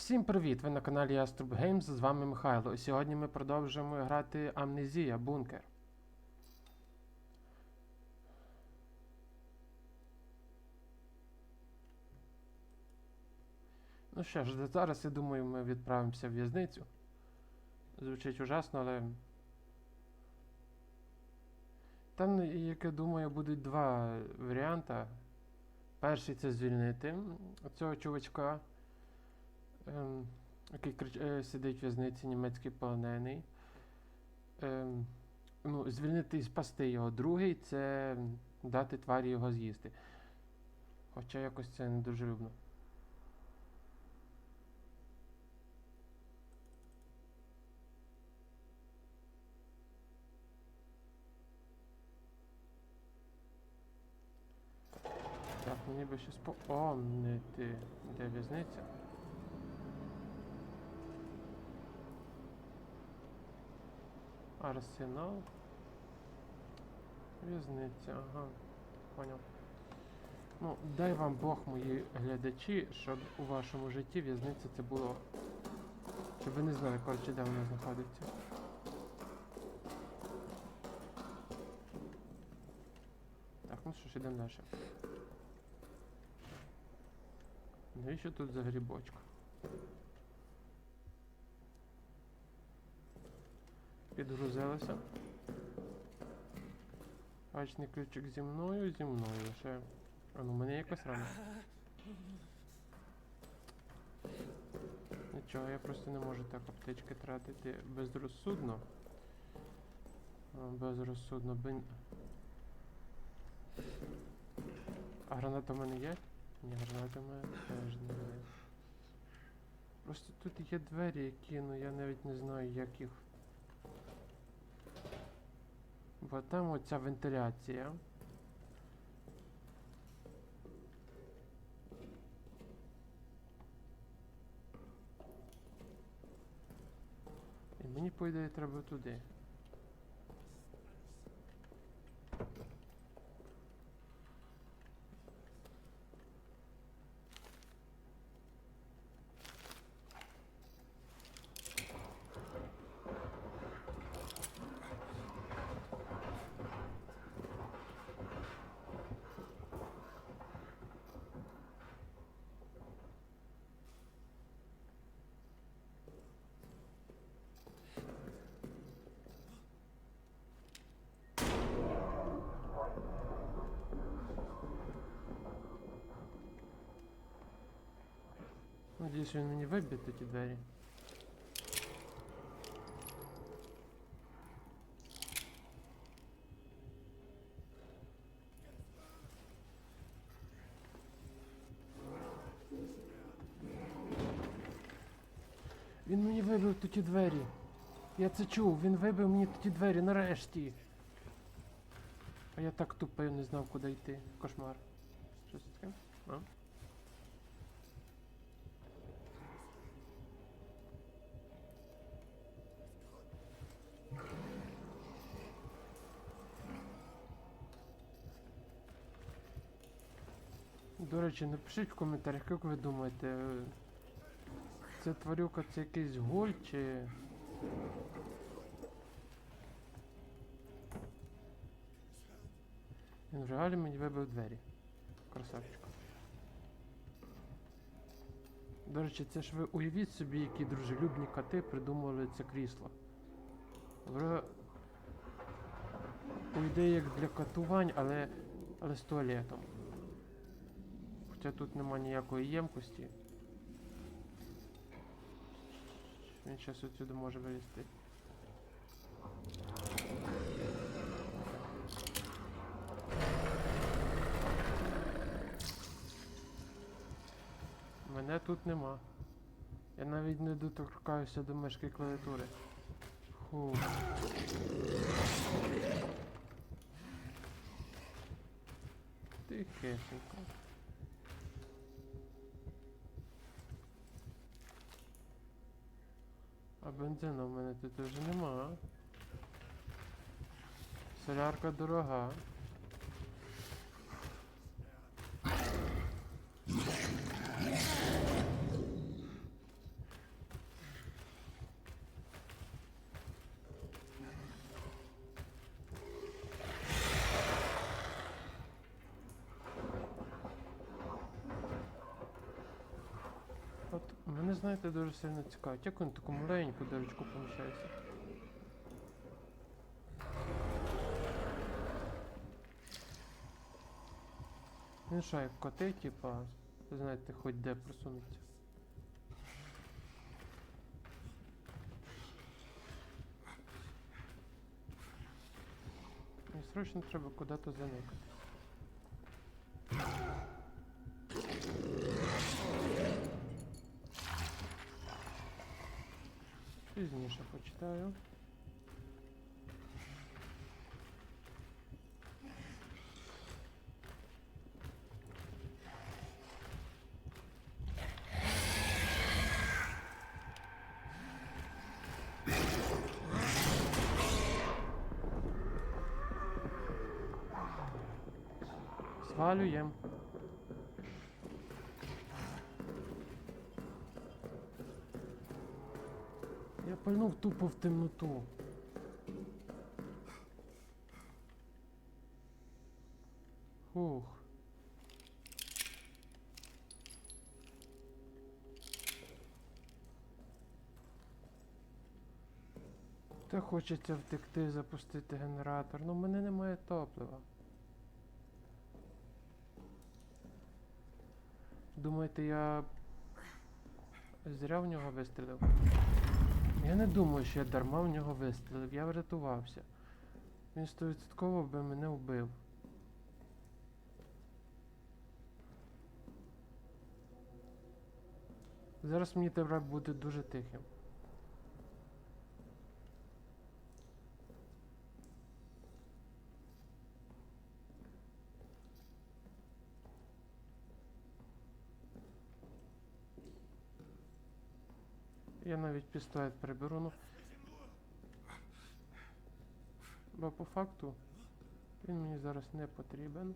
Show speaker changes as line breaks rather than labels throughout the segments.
Всім привіт! Ви на каналі Яструб Геймс, з вами Михайло. Сьогодні ми продовжуємо грати Амнезія Бункер. Ну що ж, зараз я думаю, ми відправимося в в'язницю. Звучить ужасно, але. Там, як я думаю, будуть два варіанти. Перший це звільнити цього чувачка ем, який крич... е, сидить в в'язниці німецький полонений. Ем, ну, звільнити і спасти його. Другий це дати тварі його з'їсти. Хоча якось це не дуже любно. Так, мені би ще спомнити, де в'язниця. Арсенал. В'язниця, ага. Поняв. Ну, дай вам Бог, мої глядачі, щоб у вашому житті в'язниця це було. Щоб ви не знали, коротше, де вона знаходиться. Так, ну що ж, ідемо далі. Навіщо тут за грибочка? Підгрузилися. Бачний ключик зі мною, зі мною. Ще. А ну, мене якось рано. Нічого, я просто не можу так аптечки тратити безрозсудно. Безрозсудно. Бен... А граната в мене є? Ні, граната в мене теж не є. Просто тут є двері, які, ну я навіть не знаю, як їх. Бо там оця вентиляція. І мені, по ідеї, треба туди. Надіюсь, він мені виб'є ті двері. Він мені вибив тут ті двері. Я це чув, він вибив мені тут ті двері нарешті. А я так тупо я не знав, куди йти. Кошмар. Щось таке? А? До речі, напишіть в коментарях, як ви думаєте, це тварюка це якийсь голь чи. Він в реалі мені вибив двері. Красавчик. До речі, це ж ви уявіть собі, які дружелюбні коти придумали це крісло. В... По ідеї як для катувань, але, але з туалетом. Хоча тут нема ніякої ємкості. Він зараз отсюди може вилізти. Мене тут нема. Я навіть не доторкаюся до мишки клавіатури. Фу. Тихесенько. Бензину в мене тут вже нема. Солярка дорога. Мене, знаєте, дуже сильно цікавить. Як він таку маленьку дирочку поміщається? Він що, як коти, типа, знаєте, хоч де просунуться. Срочно треба куди-то заникати. Пізніше почитаю. Свалюєм. Тупо в темноту. Фух. Та хочеться втекти, запустити генератор. Ну в мене немає топлива. Думаєте, я зря в нього вистрілив? Я не думаю, що я дарма в нього вистрілив, я врятувався. Він стовідсотково би мене вбив. Зараз мені треба бути дуже тихим. Я навіть пістолет приберу, ну. Бо по факту він мені зараз не потрібен.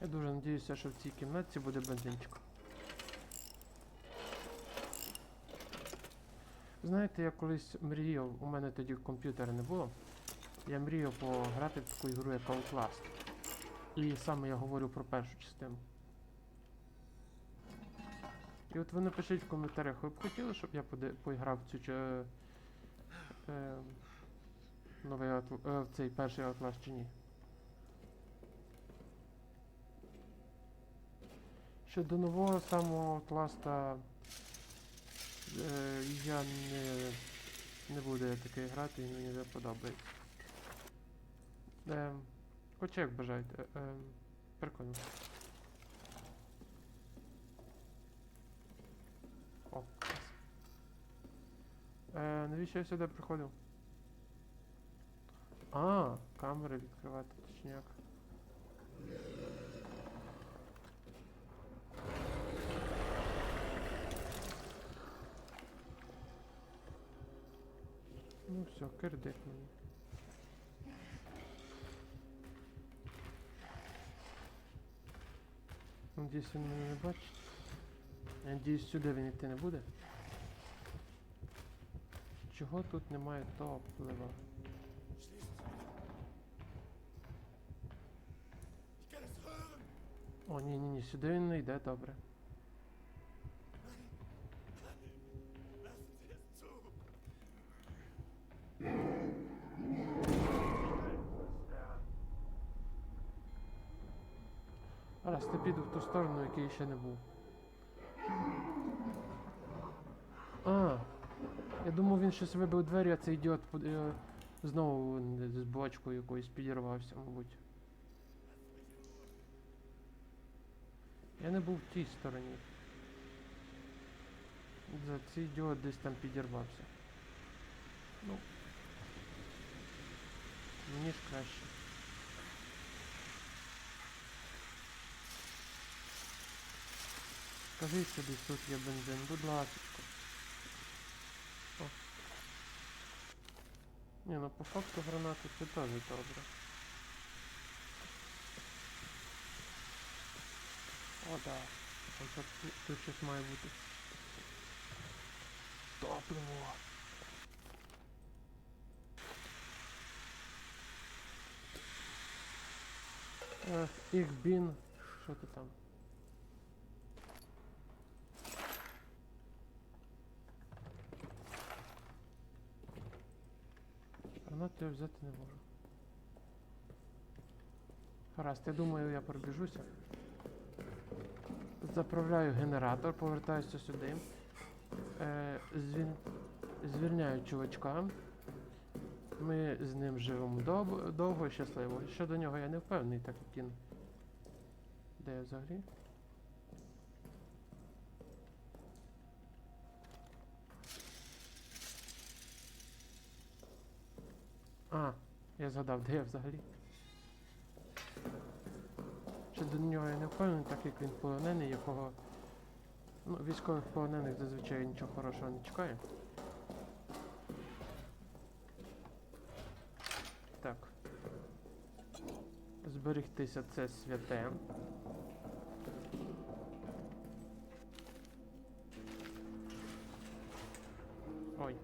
Я дуже надіюся, що в цій кімнатці буде бензинчик. Знаєте, я колись мріяв, у мене тоді комп'ютера не було. Я мріяв пограти в таку ігру, як Outlast. І саме я говорю про першу частину. І от ви напишіть в коментарях, ви б хотіли, щоб я поіграв в цю ча- е, новий Outl- е, в цей перший Outlast чи ні? Щодо нового самого Outlast е, я не, не буду я таке грати, і мені не подобається. Е, Хоча як бажаєте. Е, е, прикольно. О. Е, навіщо я сюди приходив? А, камери відкривати, точняк. Ну все, кирдик мені. Надіюсь, він мене не бачить. Надіюсь, сюди він йти не буде. Чого тут немає топлива? О, ні, ні, ні, сюди він не йде, добре. Раз, ти піду в ту сторону, в якій ще не був. А, я думав, він щось вибив двері, а цей ідіот е, знову з бочкою якоюсь підірвався, мабуть. Я не був в тій стороні. За цей ідіот десь там підірвався. Ну. Мені ж краще. Що десь тут є бензин, будь ласка. О. Ні, ну по факту гранати це теж добре. О, да. Ось тут, щось має бути. Топливо. Е, Ich bin... Що ти там? Гранату я взяти не можу. Гаразд, я думаю, я пробіжуся. Заправляю генератор, повертаюся сюди. Е, звіль... Звільняю чувачка. Ми з ним живемо дов... довго і щасливо. Щодо нього я не впевнений, так як він. Де я взагалі? А, я згадав, де я взагалі. Щодо нього я не впевнений, так як він полонений, якого. Ну, військових полонених зазвичай нічого хорошого не чекає. Так. Зберегтися це святе. Ой.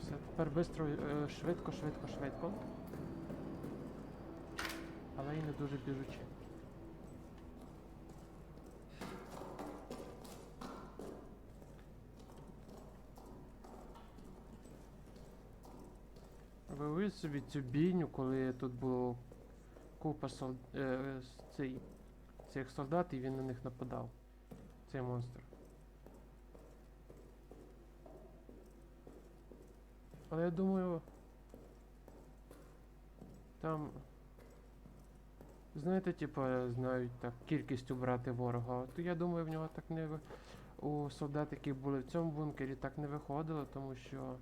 Все, тепер бистро, е, швидко, швидко, швидко. Але і не дуже біжучи. Ви уявіть собі цю бійню, коли тут було купа сол... е, цих солдат і він на них нападав. Цей монстр. Але я думаю. Там. Знаєте, типа, знають так кількістю брати ворога. То я думаю, в нього так не ви- у солдат, які були в цьому бункері, так не виходило, тому що.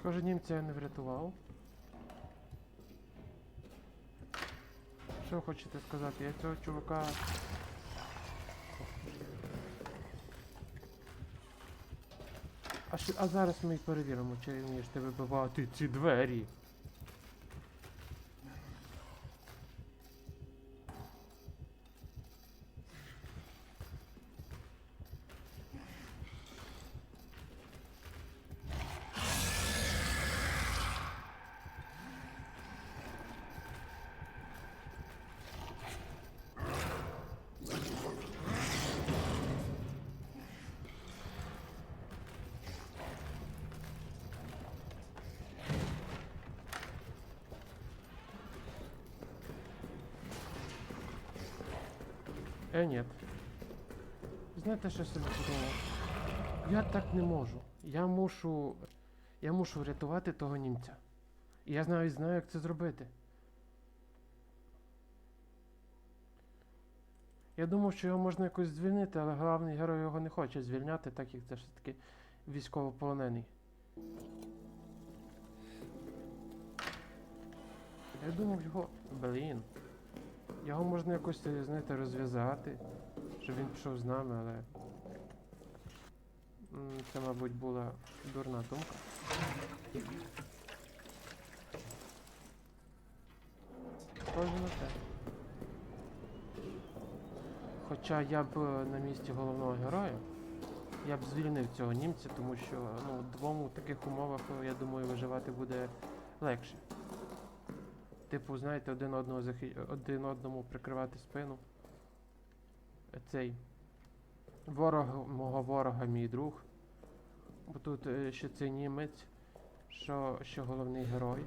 Схоже, німця я не врятував. Що хочете сказати? Я цього чувака. А, що, а зараз ми перевіримо, чи вмієш ти вибивати ці двері. Е, ні. Знаєте, що я собі подумав? Я так не можу. Я мушу. Я мушу врятувати того німця. І я навіть знаю, як це зробити. Я думав, що його можна якось звільнити, але головний герой його не хоче звільняти, так як це ж таки військовополонений. Я думав його. Блін. Його можна якось, е, знаєте, розв'язати, щоб він пішов з нами, але. Це, мабуть, була дурна думка. Схоже на те. Хоча я б е, на місці головного героя, я б звільнив цього німця, тому що ну, двом у таких умовах, е, я думаю, виживати буде легше. Типу, знаєте, один одного захи... один одному прикривати спину. Цей ворог мого ворога мій друг. Бо тут е, ще цей німець, що, що головний герой.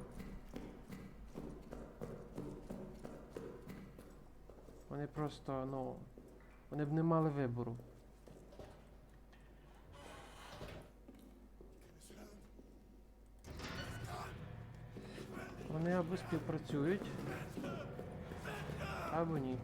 Вони просто, ну. Вони б не мали вибору. Вони або співпрацюють, або ні.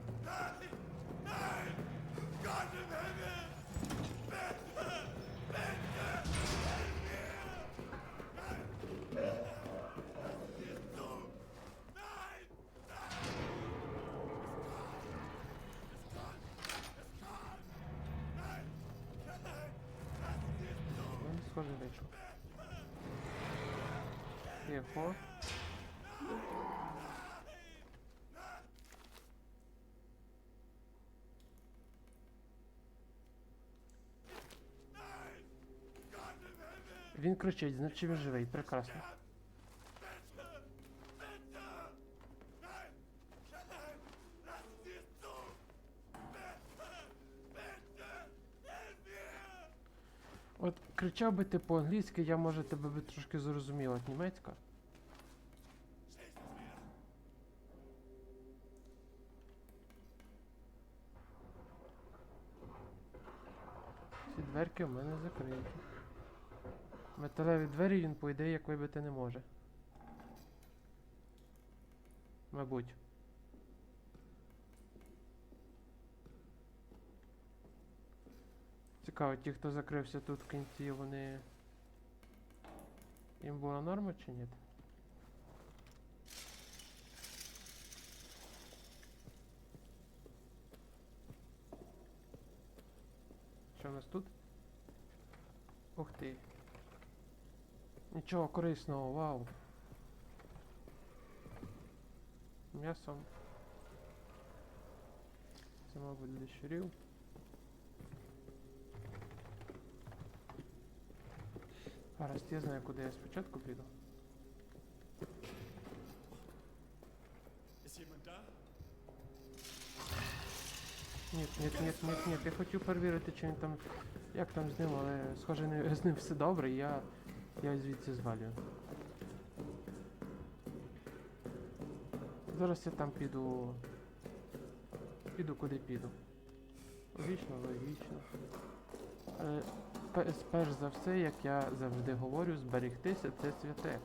Схоже вийшов. Тихо. Він кричить, значить він живий, прекрасно. От кричав би ти по-англійськи, я може тебе би трошки зрозуміла. От німецька? Всі дверки в мене закриті. Металеві двері він, по ідеї, як вибити не може. Мабуть. Цікаво, ті, хто закрився тут в кінці, вони. Їм була норма чи ні? Що у нас тут? Ух ти. Нічого корисного, вау. М'ясо. Це, мабуть, для щурів. Гаразд, я знаю, куди я спочатку піду. Ні, ні, ні, ні, ні, я хотів перевірити, чи він там. Як там з ним, але схоже, не, з ним все добре, я. Я звідси звалюю. Зараз я там піду. Піду куди піду. Логічно, логічно. Пе- перш за все, як я завжди говорю, зберегтися це святе.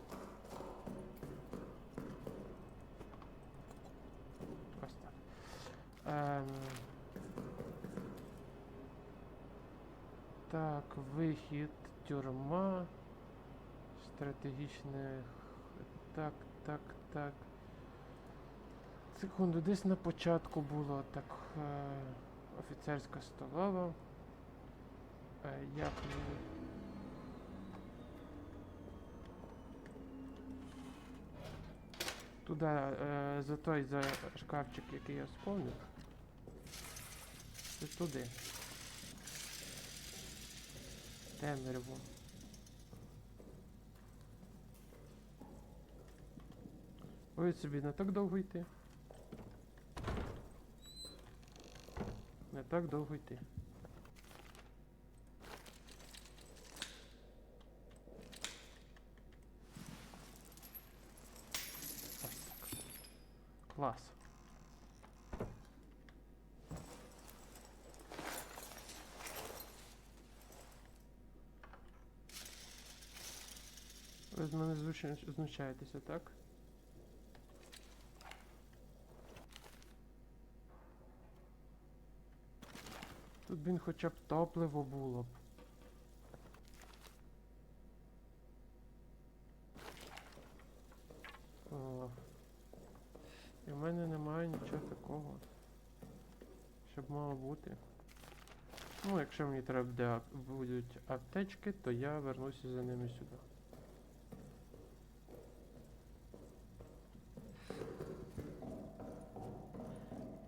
Ось так. Ем... Так, вихід, тюрма, стратегічних. Так, так, так. Секунду, десь на початку було так. Е, офіцерська столова. Е, як мені. Туди, е, за той за шкафчик, який я сповнив. Це туди. Темряву. Ой, собі не так довго йти. Не так довго йти. Ось так. Клас. Ви з мене знущаєтеся, так? Тут він хоча б топливо було б. О. І в мене немає нічого такого. Щоб мало бути. Ну, якщо мені треба будуть аптечки, то я вернуся за ними сюди.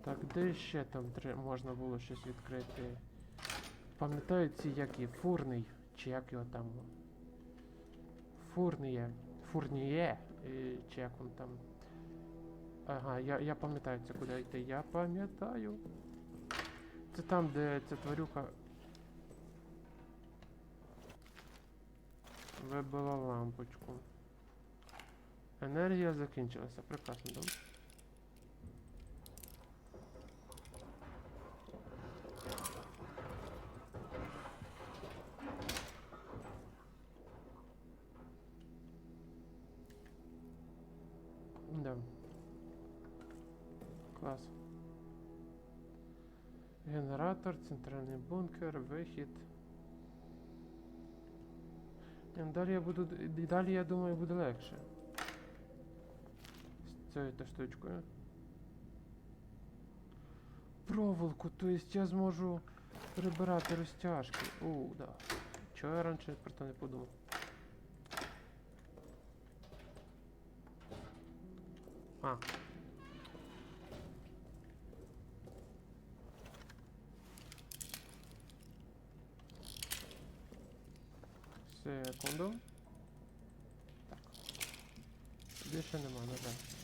Так, де ще там можна було щось відкрити? Пам'ятаю ці які фурний, чи як його там. Фурніє. Фурніє, чи як він там. Ага, я, я пам'ятаю це куди йти. Я пам'ятаю. Це там, де ця тварюка. Вибила лампочку. Енергія закінчилася. Прекрасно, добре. Генератор, центральний бункер, вихід. Ем, Далі я буду. Далі я думаю буде легше. З цією штучкою. Проволоку, то есть я зможу прибирати розтяжки. У, да. Чого я раніше про це не подумав? А. Секунду. Так. Більше нема, на жаль.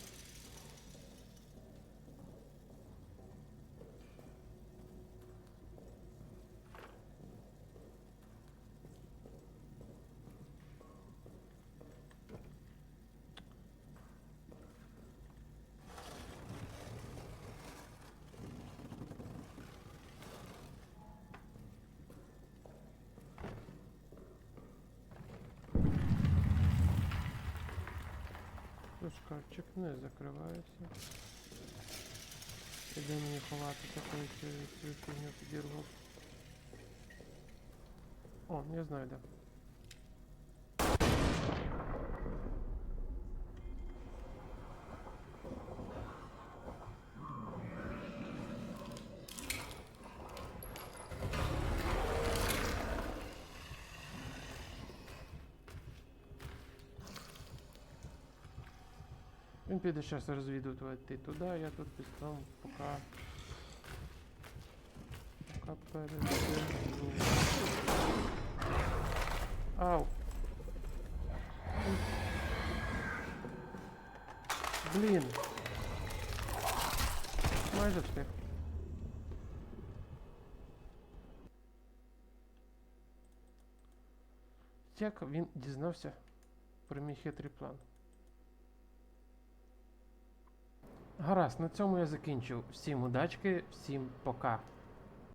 шкафчик не закривається. Іде мені ховати такою цю, цю фігню підірвав. О, я знаю де. Він піде зараз розвідувати туди, я тут пістом поки. Поки передержу. Ау! Блін! Майже встиг. Як він дізнався про мій хитрий план? Гаразд, на цьому я закінчу. Всім удачки, всім пока.